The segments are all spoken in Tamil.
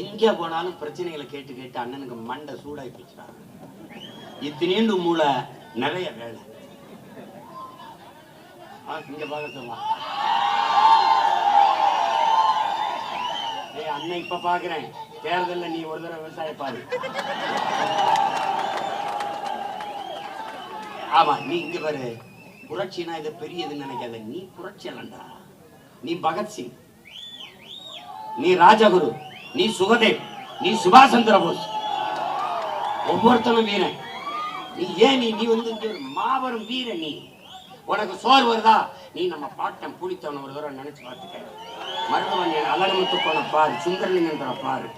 எங்க போனாலும் பிரச்சனைகளை கேட்டு கேட்டு அண்ணனுக்கு மண்டை சூடாகி போச்சுறாங்க இத்தினீண்டு மூளை நிறைய வேலை. ஆ, இங்க பார்க்க சொல்லலாம் ஏய் அண்ணன் இப்ப பாக்குறேன். தேர்தல்ல நீ ஒரு தடவை விவசாய பாரு. ஆமா நீ இங்க பாரு. புரட்சினா இது பெரியதுன்னு நினைக்காத. நீ புரட்சி அல்லண்டா நீ பகத்சிங். நீ ராஜகுரு. நீ சுகதேவ் நீ சுபாஷ் சந்திர போஸ். ஒவ்வொருத்தனும் வீரன். நீ ஏன் நீ நீ வந்து ஒரு மாபெரும் வீரன் நீ? உனக்கு சோறு வருதா? நீ நம்ம பாட்டன் புளித்தவன ஒரு தடவை நினைச்சு பார்த்துக்க. மருதவன் அலகமுத்து போன பாரு சுந்தரலிங்கன்ற பாரு.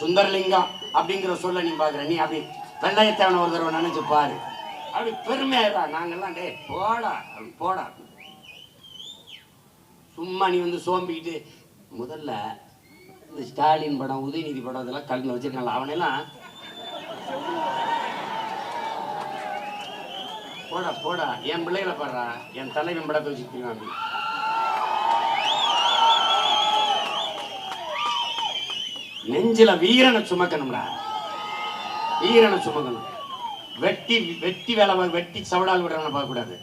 சுந்தரலிங்கம் அப்படிங்கிற சொல்ல நீ பாக்குற நீ அப்படி வெள்ளையத்தவன ஒரு தடவை நினைச்சு பாரு. அப்படி பெருமையா நாங்கெல்லாம் டே போடா போடா. சும்மா நீ வந்து சோம்பிக்கிட்டு முதல்ல இந்த ஸ்டாலின் படம் உதயநிதி படம் இதெல்லாம் கல்ல வச்சிருக்காங்களா அவனெல்லாம் போடா போடா என் பிள்ளைகளை பாடுறா என் தலைவன் படத்தை வச்சுக்கிறேன் நெஞ்சில வீரனை சுமக்கணும்டா. வீரனை சுமக்கணும். வெட்டி வெட்டி வேலை வெட்டி சவடால் விடுறவனை பார்க்கக்கூடாது.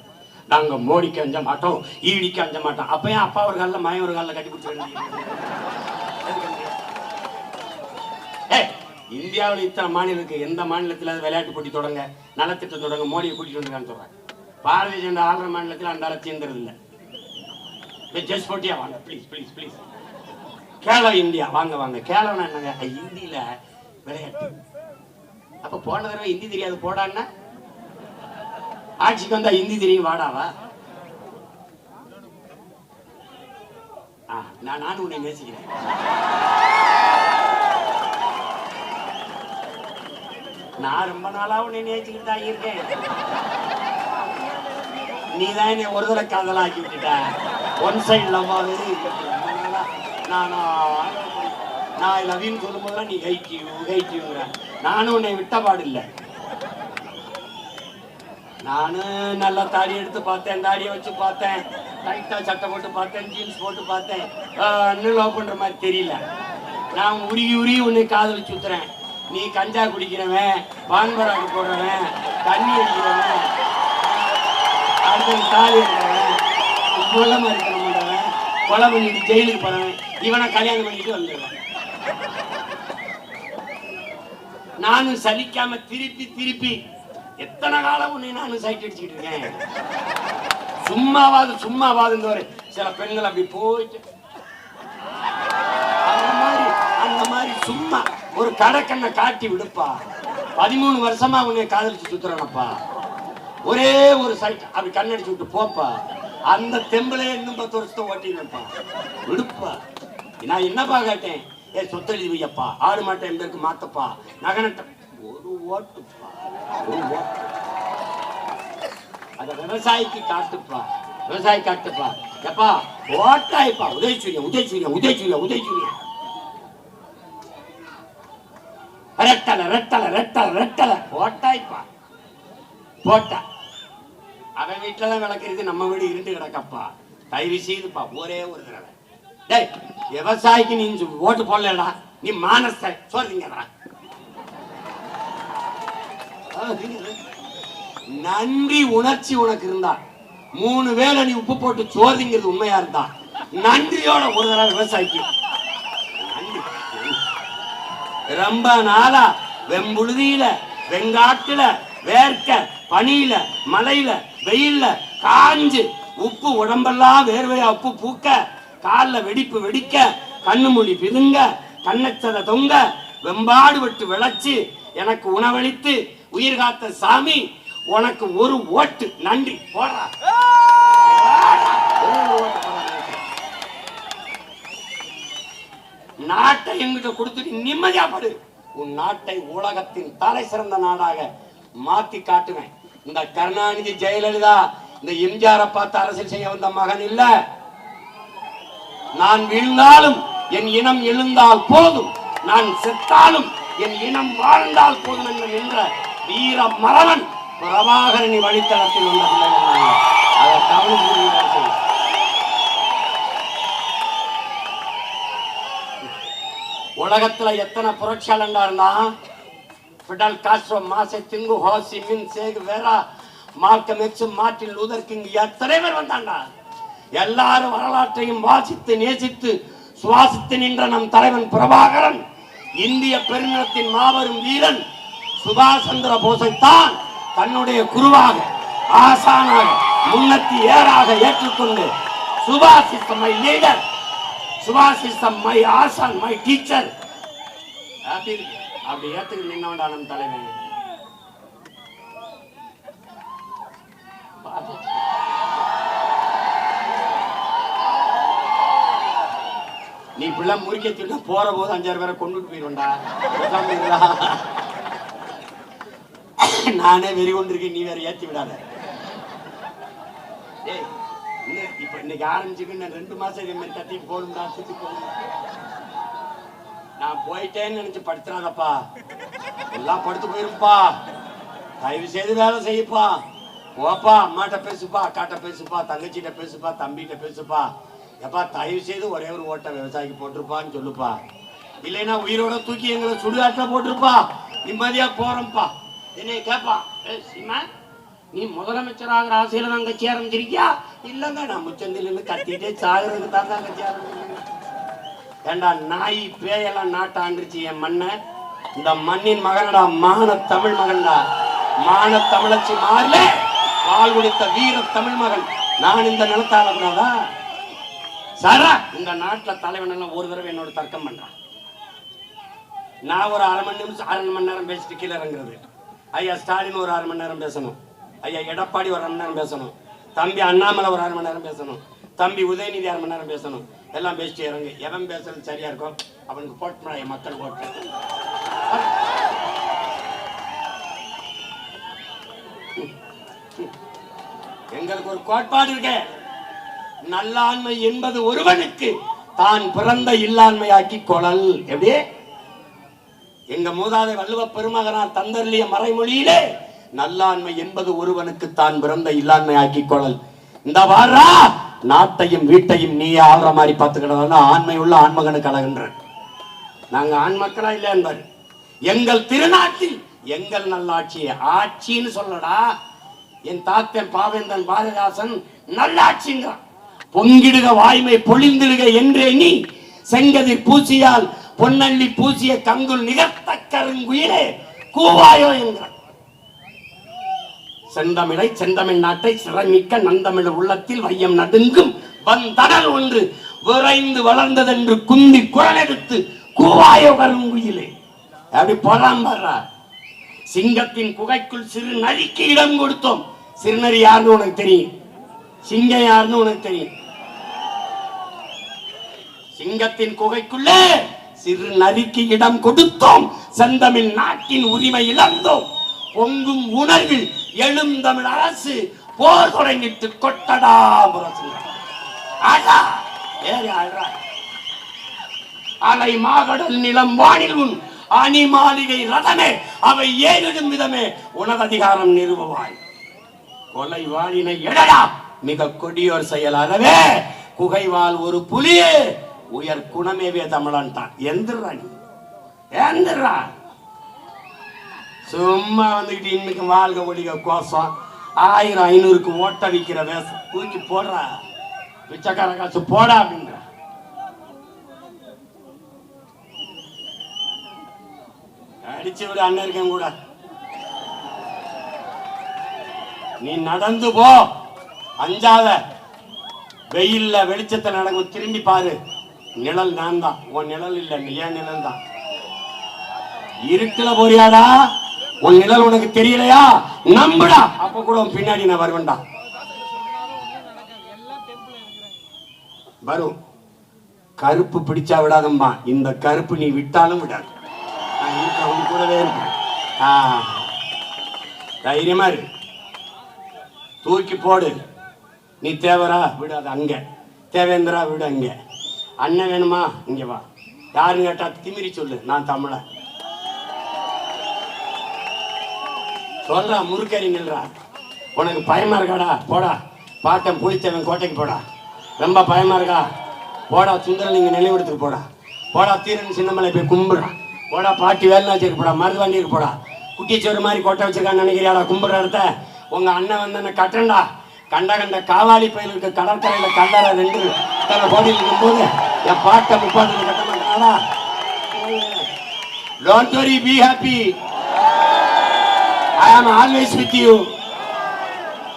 நாங்கள் மோடிக்கு அஞ்ச மாட்டோம் ஈடிக்கு அஞ்ச மாட்டோம். அப்பயும் ஏன் அப்பா ஒரு காலில் மயம் ஒரு காலில் கட்டி பிடிச்சி ஏய் இந்தியாவில் இத்தனை மாநிலம் இருக்கு? எந்த மாநிலத்தில் விளையாட்டு போட்டி தொடங்க? நலத்திட்டம் தொடங்க மோடியை கூட்டிட்டு வந்துருக்கான்னு சொல்றாங்க. பாரதிய ஜனதா ஆளுற மாநிலத்தில் அந்த அளவு இல்லை. ஜஸ்ட் போட்டியா? வாங்க please please please Khelo India. வாங்க வாங்க. கேலோனா என்னங்க? ஹிந்தியில விளையாட்டு. அப்ப போன தடவை ஹிந்தி தெரியாது போடான்னா? ஆட்சிக்கு வந்தா ஹிந்தி தெரியும் வாடாவா? நான் நானும் உன்னை நேசிக்கிறேன். நான் ரொம்ப நாளாக உன்னை நேச்சுக்கிட்டு தான் இருக்கேன். நீ தான் என்னை ஒரு தடவை காதலாக்கி விட்டுட்ட. ஒன் சைட் லவ்வாவே நானா நான் லவ்னு சொல்லும் போதெல்லாம் நீ ஹைக்கியூ யூ நானும் உன்னை விட்ட பாடு இல்லை நானும் நல்லா தாடி எடுத்து பார்த்தேன் தாடியை வச்சு பார்த்தேன். டைட்டாக சட்டை போட்டு பார்த்தேன் ஜீன்ஸ் போட்டு பார்த்தேன். ஆஹ், இன்னும் லவ் பண்ணுற மாதிரி தெரியல. நான் உருகி உருகி உன்னை காதல் ஊத்துறேன். நீ கஞ்சா குடிக்கிறவன் பான்பராக்கு போடுறவன் தண்ணி அடிக்கிறவன் அடுத்தது தாலி இருக்கிறவன் கொல்லமா இருக்கணும்ன்றவன் கொலை பண்ணிட்டு ஜெயிலுக்கு போறவன் இவனை கல்யாணம் பண்ணிட்டு வந்துடுவேன். நானும் சலிக்காம திருப்பி திருப்பி எத்தனை காலம் உன்னை நானும் சைட் அடிச்சுக்கிட்டு இருக்கேன்? சும்மாவாது சும்மாவாது ஒரு சில பெண்கள் அப்படி போயிட்டு அந்த மாதிரி அந்த மாதிரி சும்மா ஒரு கடக்கண்ணை காட்டி விடுப்பா. பதிமூணு வருஷமா உன்னை காதலிச்சு சுத்துறானப்பா. ஒரே ஒரு சைட் அப்படி கண்ணடிச்சு விட்டு போப்பா. அந்த தெம்புல இன்னும் பத்து வருஷத்தை ஓட்டினப்பா விடுப்பா. நான் என்னப்பா கேட்டேன்? ஏ சொத்தெழுதி வையப்பா. ஆடு மாட்டை என் மாத்தப்பா? நகனட்ட ஒரு ஓட்டுப்பா. ஒரு ஓட்டு. அத விவசாயிக்கு காட்டுப்பா. விவசாயி காட்டுப்பா. எப்பா? ஓட்டாய்ப்பா. உதயசூரியன் உதயசூரியன் உதயசூரியன் உதயசூரியன். ரெட்டலை ரெட்டலை ரெட்டலை ரெட்டலை. போட்டாய்ப்பா போட்டா. அவன் வீட்டுல தான் விளக்குறது நம்ம வீடு இருண்டு கிடக்கப்பா. தயவு செய்துப்பா ஒரே ஒரு தடவை. டேய் விவசாயிக்கு நீ ஓட்டு போடலடா. நீ மானஸ்த சொல்றீங்கடா நன்றி உணர்ச்சி உனக்கு இருந்தா. மூணு வேளை நீ உப்பு போட்டு சோதிங்கிறது உண்மையா இருந்தா. நன்றியோட ஒரு தடவை விவசாயிக்கு. ரொம்ப நாளா வெம்புழுதியில வெங்காட்டுல வேர்க்க பனியில மலையில வெயில்ல காஞ்சு உப்பு உடம்பெல்லாம் வேர்வையா உப்பு பூக்க கால்ல வெடிப்பு வெடிக்க கண்ணு மொழி பிதுங்க கண்ணச்சத தொங்க வெம்பாடு விட்டு விளைச்சு எனக்கு உணவளித்து உயிர் காத்த சாமி உனக்கு ஒரு ஓட்டு. நன்றி. போடுறா ஒரு ஓட்டு போடுறா. நாட்டை என்கிட்ட கொடுத்துட்டு நிம்மதியா படு. உன் நாட்டை உலகத்தின் தலை சிறந்த நாடாக மாத்தி காட்டுவேன். இந்த கருணாநிதி ஜெயலலிதா இந்த எம்ஜிஆரை பார்த்து அரசியல் செய்ய வந்த மகன் இல்ல. நான் வீழ்ந்தாலும் என் இனம் எழுந்தால் போதும். நான் செத்தாலும் என் இனம் வாழ்ந்தால் போதும் என்று நின்ற வீர மரணன் பிரபாகரனி வழித்தளத்தில் உள்ள பிள்ளைகள் அதை கவனித்து உலகத்துல எத்தனை புரட்சியாளண்டா இருந்தான் Fidel Castro Mao Zedong Ho Chi Minh Che Guevara Malcolm X Martin Luther King எத்தனை பேர் வந்தாண்டா? எல்லாரும் வரலாற்றையும் வாசித்து நேசித்து சுவாசித்து நின்ற நம் தலைவன் பிரபாகரன் இந்திய பெருநிலத்தின் மாபெரும் வீரன் சுபாஷ் சந்திர போஸைத்தான் தன்னுடைய குருவாக ஆசானாக முன்னத்தி ஏறாக ஏற்றுக்கொண்டு சுபாஷ் இஸ் மை லீடர் சுபாஷ் இஸ் மை ஆசான் மை டீச்சர் அப்படி இருக்கு. அப்படி ஏத்துக்கு நின்னவன்டா நம் தலைவன் நீ இப்படிலாம் முறிக்க போற போது அஞ்சாறு பேரை கொண்டுட்டு போயிருவா நானே வெறி கொண்டிருக்கேன் நீ வேற ஏத்தி விடாத. ஏய் இப்ப இன்னைக்கு ஆரம்பிச்சுக்கு ரெண்டு மாசம் இதே மாதிரி தட்டி போகணும்டா சுத்தி போகணும் நான் போயிட்டேன்னு நினைச்சு படுத்துறாதப்பா. எல்லாம் படுத்து போயிருப்பா தயவு செய்து வேலை செய்யப்பா. போப்பா அம்மாட்ட பேசுப்பா அக்காட்ட பேசுப்பா தங்கச்சிட்ட பேசுப்பா தம்பிகிட்ட பேசுப்பா. எப்பா தயவு செய்து ஒரே ஒரு ஓட்ட விவசாயிக்கு போட்டிருப்பான்னு சொல்லுப்பா. இல்லைன்னா உயிரோட தூக்கி எங்களை சுடுகாட்டில் போட்டிருப்பா. நிம்மதியா போறோம்ப்பா. என்னைய கேப்பா. ஏ சீமா. நீ முதலமைச்சராகிற ஆசையில தான் கட்சி ஆரம்பிச்சிருக்கியா இல்லங்க நான் முச்சந்திலிருந்து கத்திட்டே சாகுறதுக்கு தான் தான் கட்சி ஆரம்பிச்சிருக்கேன் ஏண்டா நாய் பேயெல்லாம் நாட்டாண்டுச்சு என் மண்ணை? இந்த மண்ணின் மகனடா மான தமிழ் மகன்டா. மான தமிழச்சி மாறல பால் குடித்த வீர தமிழ் மகன். நான் இந்த நிலத்தால கூடாதா சரா இந்த நாட்டுல தலைவன் எல்லாம் ஒரு தடவை என்னோட தர்க்கம் பண்றான் நான் ஒரு அரை மணி நிமிஷம் அரை மணி நேரம் பேசிட்டு கீழே இறங்குறது. ஐயா ஸ்டாலின் ஒரு அரை மணி நேரம் பேசணும். ஐயா எடப்பாடி ஒரு அரை மணி நேரம் பேசணும். தம்பி அண்ணாமலை ஒரு அரை மணி நேரம் பேசணும். தம்பி உதயநிதி அரை மணி நேரம் பேசணும். எல்லாம் பேசிட்டு இறங்கு. எவன் பேசுறது சரியா இருக்கும் அவனுக்கு போட்டுனா என் மக்கள் போட்டு எங்களுக்கு ஒரு கோட்பாடு இருக்க. நல்லாண்மை என்பது ஒருவனுக்கு தான் பிறந்த இல்லாண்மையாக்கி கொளல் எப்படி? எங்க மூதாதை வள்ளுவ பெருமகனார் தந்தர்லிய மறைமொழியிலே நல்லாண்மை என்பது ஒருவனுக்கு தான் பிறந்த இல்லாண்மை ஆக்கி கொள்ளல். இந்த வாரா நாட்டையும் வீட்டையும் நீ ஆகிற மாதிரி பார்த்துக்கிட்டதான ஆண்மை உள்ள ஆண்மகனுக்கு அழகின்ற. நாங்க ஆண் மக்களா இல்லை என்பார்? எங்கள் திருநாட்டில் எங்கள் நல்லாட்சி ஆட்சின்னு சொல்லடா. என் தாத்தன் பாவேந்தன் பாரதிதாசன் நல்லாட்சிங்கிறான். பொங்கிடுக வாய்மை பொழிந்திடுக என்றே நீ செங்கதிர் பூசியால் பொன்னள்ளி பூசிய கங்குல் நிகர்த்த கருங்குயிலே கூவாயோ என்கிறான். செந்தமிழை செந்தமிழ் நாட்டை சிறமிக்க நந்தமிழ் உள்ளத்தில் வையம் நடுங்கும் வந்தடல் ஒன்று விரைந்து வளர்ந்ததென்று குந்தி குரல் எடுத்து கூவாயோ கருங்குயிலே அப்படி போலாம் வர்றா சிங்கத்தின் குகைக்குள் சிறு நரிக்கு இடம் கொடுத்தோம். சிறுநரி யாருன்னு உனக்கு தெரியும்? சிங்கம் யாருன்னு உனக்கு தெரியும்? சிங்கத்தின் குகைக்குள்ளே சிறு நரிக்கு இடம் கொடுத்தோம். செந்தமிழ் நாட்டின் உரிமை இழந்தோம். பொங்கும் உணர்வில் எழும் தமிழ் அரசு போர் தொடங்கிட்டு கொட்டடா முரசு. அலை மாகடல் நிலம் வானில் உன் அணி மாளிகை ரதமே அவை ஏறிடும் விதமே உனது அதிகாரம் நிறுவுவாய். கொலை வாழினை எடடா! மிக கொடியோர் செயல் அறவே குகைவால் ஒரு புலியே உயர் குணமேவே தமிழன்ட்டான் எந்திரா நீ. எந்திரா! சும்மா வந்துக்கிட்டு இன்னைக்கு வாழ்க ஒழிக கோசம் ஆயிரம் ஐநூறுக்கு ஓட்ட விற்கிற வேஷம். தூக்கி போடுறா. பிச்சைக்கார காசு போடா அப்படின்ற. அடிச்சு விட அண்ணன் இருக்கேன் கூட. நீ நடந்து போ. அஞ்சாத. வெயில்ல வெளிச்சத்தை நடக்கும். திரும்பி பாரு. நிழல் நான் தான் உன் நிழல் இல்லை நீ ஏன் நிழல் தான் இருட்டுல போறியாடா? உன் நிழல் உனக்கு தெரியலையா? நம்புடா. அப்ப கூட உன் பின்னாடி நான் வருவேன்டா. வரும். கருப்பு பிடிச்சா விடாதம்மா. இந்த கருப்பு நீ விட்டாலும் விடாது. நான் கூடவே இருப்பேன். தைரியமா இரு. தூக்கி போடு. நீ தேவரா? விடாது. அங்க. தேவேந்திரா விடு அங்க. அண்ணன் வேணுமா? இங்க வா. யாருன்னு கேட்டா திமிரி சொல்லு. நான் தமிழன். சொல்றா முறுக்கறிங்கள்ரா உனக்கு பயமா இருக்காடா? போடா. பாட்டம் புளித்தவன் கோட்டைக்கு போடா. ரொம்ப பயமா இருக்கா? போடா சுந்தரலிங்க நினைவிடத்துக்கு போடா. போடா தீரன் சின்னமலை போய் கும்பிடுறான் போடா பாட்டி வேலுநாச்சிக்கு போடா. மருதுவாண்டிக்கு போடா. குட்டிச்சோறு மாதிரி கொட்டை வச்சிருக்கான்னு நினைக்கிறியாடா கும்பிடுற இடத்த? உங்க அண்ணன் வந்து என்ன கட்டண்டா கண்ட கண்ட காவாலி பயிலுக்கு கடற்கரையில் கல்லறை ரெண்டு தன போதில் இருக்கும்போது என் பாட்டை முப்பாட்டு கட்ட மாட்டாங்களா don't worry be happy I am always with you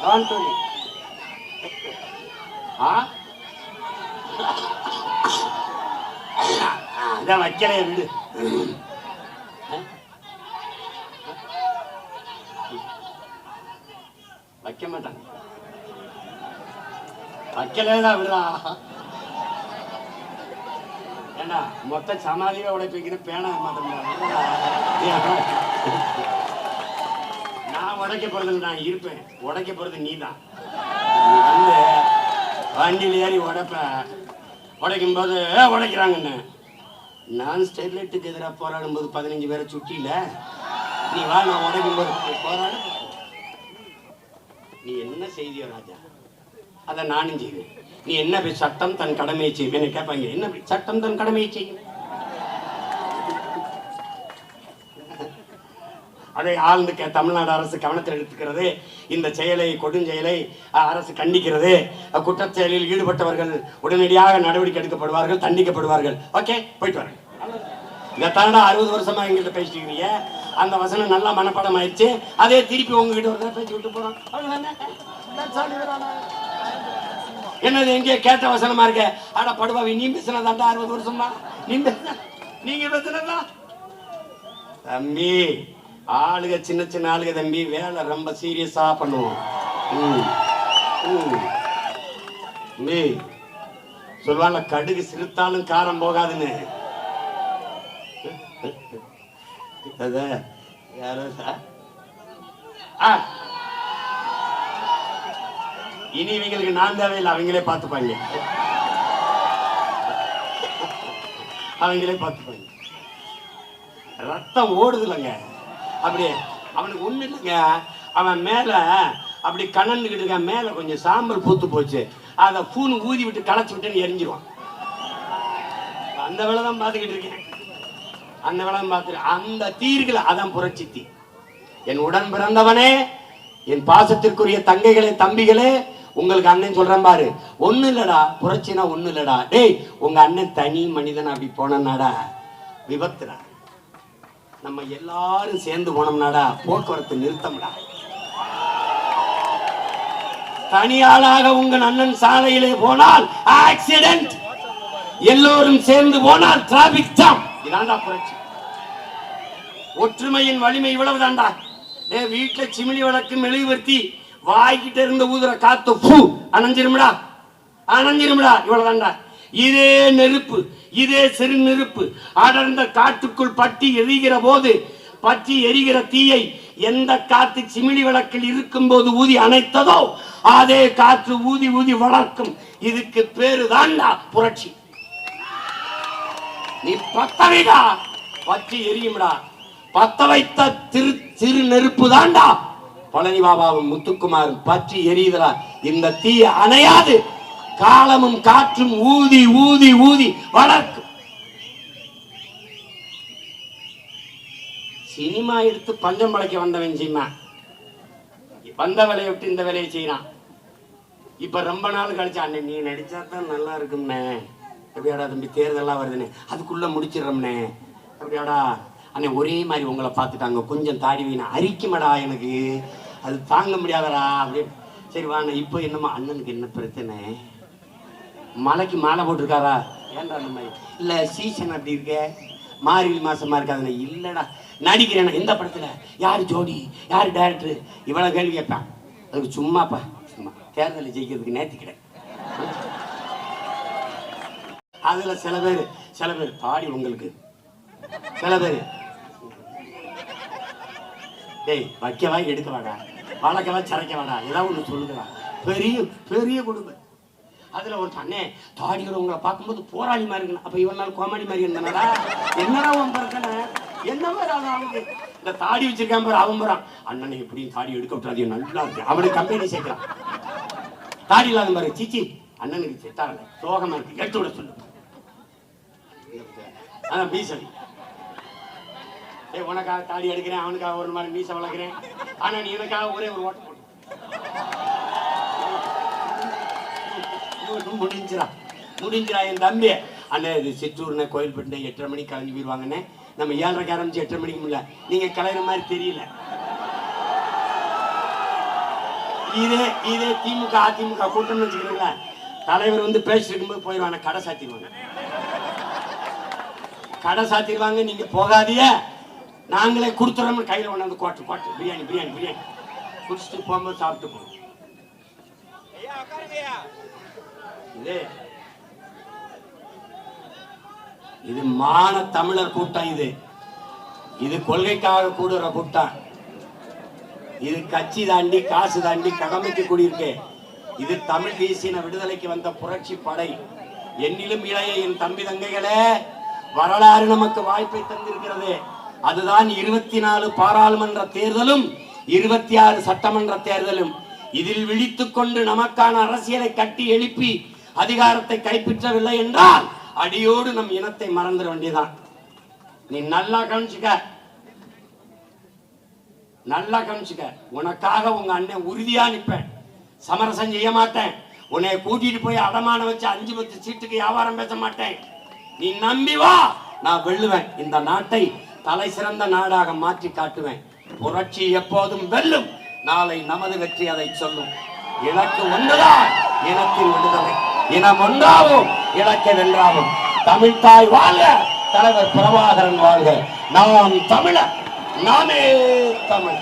don't worry ஆ அதான் வைக்கலையே விடு வைக்க மாட்டாங்க வைக்கலேதான் விடுறா. ஏண்டா மொத்த சமாதியே உடைப்பிக்கிற பேனா மாட்டேன் நான் உடைக்க போறது நான் இருப்பேன். உடைக்க போறது நீ தான் வந்து வண்டியில் ஏறி உடைப்ப. உடைக்கும் போது "ஏ, உடைக்கிறாங்கன்னு. நான் ஸ்டெர்லைட்டுக்கு எதிராக போராடும் போது பதினஞ்சு பேரை சுட்டியில நீ வா நான் உடைக்கும் போது போராடு. நீ என்ன செய்தியோ ராஜா? அதை நானும் செய்வேன். நீ என்ன சட்டம் தன் கடமையை செய்வேன்னு கேட்பாங்க என்ன சட்டம் தன் கடமையை செய்யும்? அதை ஆழ்ந்து தமிழ்நாடு அரசு கவனத்தில் எடுத்துக்கிறது. இந்த செயலை கொடுஞ்செயலை அரசு கண்டிக்கிறது. குற்றச்செயலில் ஈடுபட்டவர்கள் உடனடியாக நடவடிக்கை எடுக்கப்படுவார்கள் தண்டிக்கப்படுவார்கள். ஓகே போயிட்டு வரேன் இதைத்தாண்டா அறுபது வருஷமா எங்கிட்ட பேசிட்டு அந்த வசனம் நல்லா மனப்பாடம் ஆயிடுச்சு அதே திருப்பி உங்ககிட்ட ஒரு தடவை பேசி விட்டு போறோம். என்னது எங்கேயோ கேட்ட வசனமா இருக்க? ஆனா படுபாவி நீ பேசினதாண்டா அறுபது வருஷமா? நீ பேசுன நீங்க பேசுனதா? தம்பி ஆளுக சின்ன சின்ன ஆளுக தம்பி வேலை ரொம்ப சீரியஸா பண்ணுவோம். ம். தம்பி சொல்லுவாங்க கடுகு சிரித்தாலும் காரம் போகாதுன்னு. அத ஆ. இனி இவங்களுக்கு நான் தேவையில்லை அவங்களே பார்த்துப்பாங்க. அவங்களே பார்த்துப்பாங்க. ரத்தம் ஓடுது அப்படி அவனுக்கு ஒண்ணு இல்லைங்க. அவன் மேல அப்படி கணந்துக்கிட்டு இருக்கான். மேல கொஞ்சம் சாம்பல் பூத்து போச்சு. அதை பூன் ஊதி விட்டு களைச்சு விட்டுன்னு எரிஞ்சிருவான். அந்த வேலை தான் பார்த்துக்கிட்டு இருக்கேன். அந்த வேலை பார்த்து அந்த தீர்கள அதான் புரட்சி தீ. என் உடன் பிறந்தவனே என் பாசத்திற்குரிய தங்கைகளே தம்பிகளே உங்களுக்கு அண்ணன் சொல்றேன் பாரு. ஒண்ணு இல்லடா புரட்சினா ஒண்ணு இல்லடா. டேய் உங்க அண்ணன் தனி மனிதன் அப்படி போனனாடா விபத்துடா. நம்ம எல்லாரும் சேர்ந்து போனோம்னாடா போக்குவரத்து நிறுத்தம்டா. தனியாளாக உங்கள் அண்ணன் சாலையிலே போனால் ஆக்சிடென்ட் எல்லோரும் சேர்ந்து போனால் டிராபிக் ஜாம் இதாண்டா புரட்சி. ஒற்றுமையின் வலிமை இவ்வளவுதான்டா. டே வீட்டுல சிமிலி வழக்கு மெழுகுவர்த்தி வாய்கிட்ட இருந்த ஊதுற காத்து பூ அணைஞ்சிரும்டா. அணைஞ்சிரும்டா. இவ்வளவுதான்டா. இதே நெருப்பு இதே சிறு நெருப்பு அடர்ந்த காட்டுக்குள் பட்டி எரிகிற போது பற்றி எரிகிற தீயை எந்த காத்து சிமிலி விளக்கில் இருக்கும் போது ஊதி அணைத்ததோ அதே காற்று ஊதி ஊதி வளர்க்கும். இதுக்கு பேரு தான்டா புரட்சி. நீ பத்தவைடா பற்றி எரியும்டா. பத்த வைத்த திரு சிறு நெருப்பு தாண்டா. பழனி பாபாவும் முத்துக்குமாரும் பற்றி எரியுதலா. இந்த தீ அணையாது. காலமும் காற்றும் ஊதி ஊதி ஊதி. வளர்க்கும் சினிமா எடுத்து பஞ்சம் பழைக்க வந்தவன் சினிமா. வந்த வேலையை விட்டு இந்த வேலையை செய்யறான். இப்ப ரொம்ப நாள் கழிச்சு அண்ணன் நீ நடிச்சா தான் நல்லா இருக்கும்ண்ணே. அப்படியாடா தம்பி தேர்தலாம் வருதுண்ணே அதுக்குள்ள முடிச்சிடுறோம்ண்ணே. அப்படியாடா அண்ணே ஒரே மாதிரி உங்களை பார்த்துட்டாங்க. கொஞ்சம் தாடி வீணா. அரிக்குமடா எனக்கு. அது தாங்க முடியாதடா. அப்படின்னு. சரி வாண்ணே இப்போ என்னம்மா அண்ணனுக்கு என்ன பிரச்சனை? மலைக்கு மாலை போட்டிருக்காரா? ஏன்டா அந்த மாதிரி இல்லை சீசன் அப்படி இருக்க? மார்கழி மாசமா இருக்காதுண்ணே இல்லைடா. நடிக்கிறேன் இந்த படத்துல. யார் ஜோடி? யார் டேரக்டர் இவ்வளோ கேள்வி கேட்பேன். அதுக்கு சும்மாப்பா. சும்மா. தேர்தலில் ஜெயிக்கிறதுக்கு நேர்த்திக்கிறேன் அதில் சில பேர் சில பேர் பாடி உங்களுக்கு. சில பேர். டேய் வைக்கவா எடுக்கவாடா? வளர்க்கவா சரைக்கவாடா? ஏதாவது ஒன்று சொல்லுங்களா பெரிய பெரிய குடும்பம் அதுல ஒரு அண்ணே தாடிக்கிறவங்களை பார்க்கும்போது போராளி மாதிரி இருக்கணும். அப்ப இவன் நாள் கோமாளி மாதிரி இருந்தானடா. என்னடா அவன் பிரச்சனை? என்ன மாதிரி அவன் அவனுக்கு? இந்த தாடி வச்சிருக்கான் பாரு அவன் போறான் அண்ணனை எப்படியும் தாடி எடுக்க விட்டுறாது நல்லா இருக்கு. அவனுக்கு கம்பெனி சேர்க்கிறான் தாடி இல்லாத பாரு சீச்சி அண்ணனுக்கு செட்டாகல சோகமா இருக்கு. எடுத்து விட சொல்லு. அதான் மீசல் ஏய் உனக்காக தாடி எடுக்கிறேன் அவனுக்காக ஒரு மாதிரி மீசை வளர்க்குறேன். ஆனா நீ எனக்காக ஒரே ஒரு ஓட்டம் போட்டு முடிஞ்சிடான் முடிஞ்சிரா என் தம்பி. அண்ணே இது சிற்றூர்னே கோயில்பட்டு எட்டரை மணிக்கு கிளம்பி போயிடுவாங்கண்ணே நம்ம ஏழரைக்கு ஆரம்பிச்சு எட்டரை மணிக்கு முடியல நீங்க கலையிற மாதிரி தெரியல. இதே இதே திமுக அதிமுக கூட்டம்னு வச்சுக்கிறீங்களா தலைவர் வந்து பேசிட்டு இருக்கும்போது போயிடுவாங்க கடை சாத்திடுவாங்க. கடை சாத்திடுவாங்க நீங்க போகாதிய நாங்களே கொடுத்துறோம்னு கையில் கொண்டாந்து கோட்டு கோட்டு. பிரியாணி பிரியாணி பிரியாணி. குடிச்சிட்டு போகும்போது சாப்பிட்டு போவோம் இது இது மான தமிழர் கூட்டம் இது. இது கொள்கைக்காக கூடுற கூட்டம். இது கட்சி தாண்டி காசு தாண்டி கடமைக்கு கூடியிருக்கு. இது தமிழ் தேசிய விடுதலைக்கு வந்த புரட்சி படை. என்னிலும் இளைய என் தம்பி தங்கைகளே வரலாறு நமக்கு வாய்ப்பை தந்திருக்கிறது. அதுதான் இருபத்தி நாலு பாராளுமன்ற தேர்தலும் இருபத்தி ஆறு சட்டமன்ற தேர்தலும். இதில் விழித்துக் கொண்டு நமக்கான அரசியலை கட்டி எழுப்பி அதிகாரத்தை கைப்பற்றவில்லை என்றால் அடியோடு நம் இனத்தை மறந்துட வேண்டியதான் நீ நல்லா கவனிச்சுக்க. நல்லா கவனிச்சுக்க. உனக்காக உங்க அண்ணன் உறுதியா நிற்பேன் சமரசம் செய்ய மாட்டேன். உன்னை கூட்டிட்டு போய் அடமான வச்சு அஞ்சு பத்து சீட்டுக்கு வியாபாரம் பேச மாட்டேன். நீ நம்பி வா. நான் வெல்லுவேன். இந்த நாட்டை தலை சிறந்த நாடாக மாற்றி காட்டுவேன். புரட்சி எப்போதும் வெல்லும். நாளை நமது வெற்றி அதை சொல்லும். இலக்கு ஒன்றுதான். இனத்தின் விடுதலை. இனம் ஒன்றாவும் இலக்கை வென்றாவும் தமிழ் தாய் வாழ்க தலைவர் பிரபாகரன் வாழ்க. நாம் தமிழ நாமே தமிழ்.